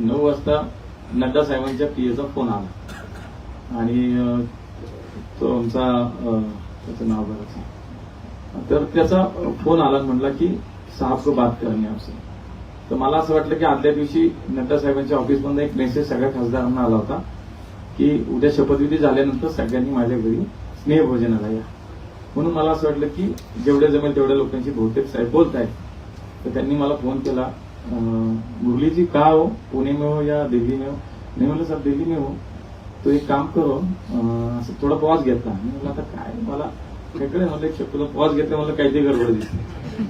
नऊ वाजता नड्डा साहेबांच्या पीएचा फोन आला. आणि तो आमचा त्याचं नाव बघायचं तर त्याचा फोन आला म्हणला की साहेब बात करणे आपसे तर मला असं वाटलं की आदल्या दिवशी नड्डा साहेबांच्या ऑफिसमधून एक मेसेज सगळ्या खासदारांना आला होता की उद्या शपथविधी झाल्यानंतर सगळ्यांनी माझ्या घरी स्नेहभोजनाला या. म्हणून मला असं वाटलं की जेवढ्या जमेल तेवढ्या लोकांशी बहुतेक साहेब बोलत आहेत तर त्यांनी मला फोन केला. मुरली जी का हो? पुणे में हो या दिल्ली में हो? नहीं बोले सर दिल्ली में हो. तो एक काम करो असं थोडा पॉज घेतला मी म्हणलं आता काय? मला काय म्हणलं एक शब्द पॉज घेतला मला काहीतरी गडबड दिसली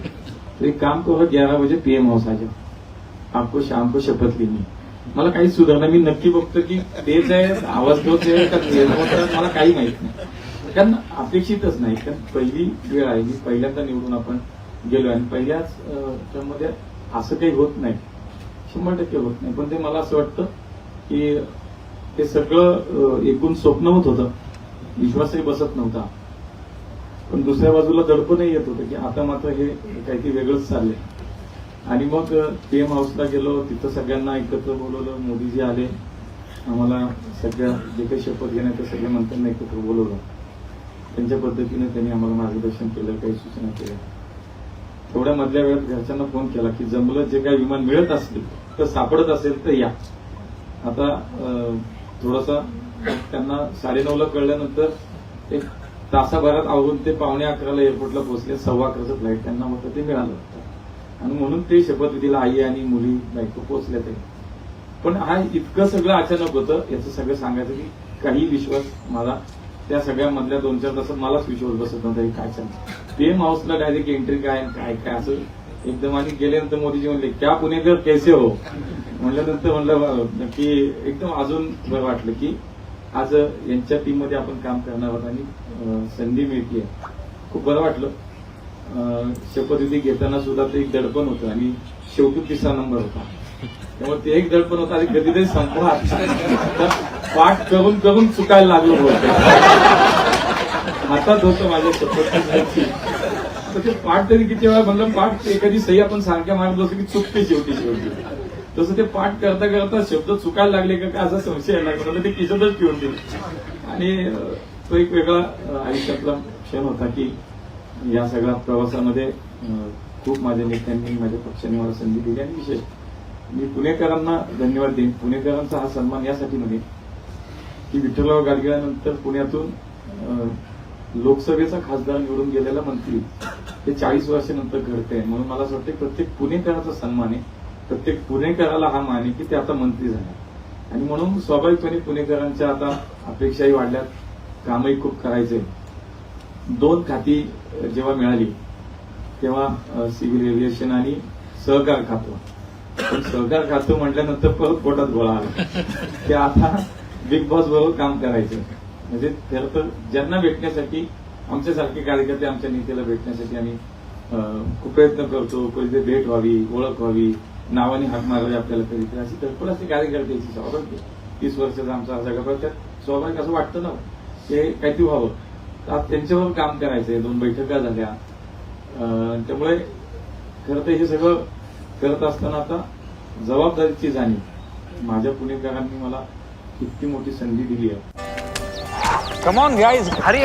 तर एक काम करो ग्यारह बजे पीएम हाऊस हो आ जाओ आपको शाम को शपथ लिहिली मला काही सुधारणा मी नक्की बघतो की तेच आहे आवाज तोच आहे का मला काही माहीत नाही. कारण अपेक्षितच नाही. कारण पहिली वेळ आहे मी पहिल्यांदा निवडून आपण गेलो आणि पहिल्याच त्यामध्ये असं काही होत नाही. शंभर टक्के होत नाही. पण ते मला असं वाटतं की ते सगळं एकूण एकूण स्वप्नवत होतं. विश्वासही बसत नव्हता. पण दुसऱ्या बाजूला दडपणही येत होतं की आता मात्र हे काहीतरी वेगळंच चाललंय. आणि मग पीएम हाऊसला गेलो. तिथं सगळ्यांना एकत्र बोलवलं. मोदीजी आले. आम्हाला सगळ्या जे काही शपथ घेण्यात ते सगळ्या मंत्र्यांना एकत्र बोलवलं. त्यांच्या पद्धतीने त्यांनी आम्हाला मार्गदर्शन केलं काही सूचना केल्या. तेवढ्या मधल्या वेळात घरच्यांना फोन केला की जमलं जे काही विमान मिळत असतील तर सापडत असेल तर या. आता थोडासा त्यांना साडेनऊला कळल्यानंतर एक तासाभरात आवरून ते पावणे अकराला एअरपोर्टला पोहोचले सव्वा अकराचं फ्लाईट त्यांना होतं ते मिळालं होतं. आणि म्हणून ते शपथविधीला आई आणि मुली बायको पोहोचल्या ते. पण हा इतकं सगळं अचानक होतं याचं सगळं सांगायचं की काही विश्वास मला त्या सगळ्या मधल्या दोन चार तासात मलाच विश्वास बसत नव्हता काय चाललं सेम हाऊसला डायरेक्ट एंट्री काय काय काय असं एकदम आणि गेल्यानंतर मोदीजी म्हणले क्या पुणेकर कैसे हो? म्हणल्यानंतर म्हणलं की एकदम अजून बरं वाटलं की आज यांच्या टीममध्ये आपण काम करणार आहोत आणि संधी मिळते खूप बरं वाटलं. शपथविधी घेताना सुद्धा ते एक दडपण होतं आणि शेवटी तिसरा नंबर होता. त्यामुळे ते एक दडपण होतं आणि कधीतरी संपला तर पाठ करून करून चुकायला लागलो होतं हातात होतं माझ्या शपथ तर ते पाठ तरी किती वेळा म्हणलं पाठ एखादी सही आपण सारख्या मारत असतो की चुकते शेवटी शेवटी. तसं ते पाठ करता करता शब्द चुकायला लागले का काय असा संशय यायला लागला ते किशोरच पिऊन दिले. आणि तो एक वेगळा आयुष्यातला क्षण होता की या सगळ्या प्रवासामध्ये खूप माझ्या नेत्यांनी माझ्या पक्षाने मला संधी दिली आणि विशेष मी पुणेकरांना धन्यवाद देईन. पुणेकरांचा हा सन्मान यासाठी म्हणेन की विठ्ठलराव गाडगिळानंतर पुण्यातून लोकसभेचा खासदार निवडून गेलेला मंत्री ते चाळीस वर्षानंतर घडते म्हणून मला असं वाटतं प्रत्येक पुणेकराचा सन्मान आहे. प्रत्येक पुणेकराला हा मान आहे की ते आता मंत्री झाले. आणि म्हणून स्वाभाविकपणे पुणेकरांच्या आता अपेक्षाही वाढल्यात. कामही खूप करायचे. दोन खाती जेव्हा मिळाली तेव्हा सिव्हिल एव्हिएशन आणि सहकार खातं. पण सहकार खातं म्हटल्यानंतर परत पोटात गोळा आला. ते आता बिग बॉस बरोबर काम करायचं. म्हणजे खरं तर ज्यांना भेटण्यासाठी आमच्यासारखे कार्यकर्ते आमच्या नेत्याला भेटण्यासाठी आम्ही खूप प्रयत्न करतो. कधी भेट व्हावी ओळख व्हावी नावाने हाक मारावी आपल्याला कधीतरी अशी धडपड असते कार्यकर्त्याची स्वाभाविक तीस वर्षाचा आमचा हा सगळा प्रचार. स्वाभाविक असं वाटतं ना ते काहीतरी व्हावं. आज त्यांच्यावर काम करायचंय. दोन बैठका झाल्या. अं, त्यामुळे खरं तर हे सगळं करत असताना आता जबाबदारीची जाणीव. माझ्या पुणेकरांनी मला इतकी मोठी संधी दिली आहे. Come on guys Hari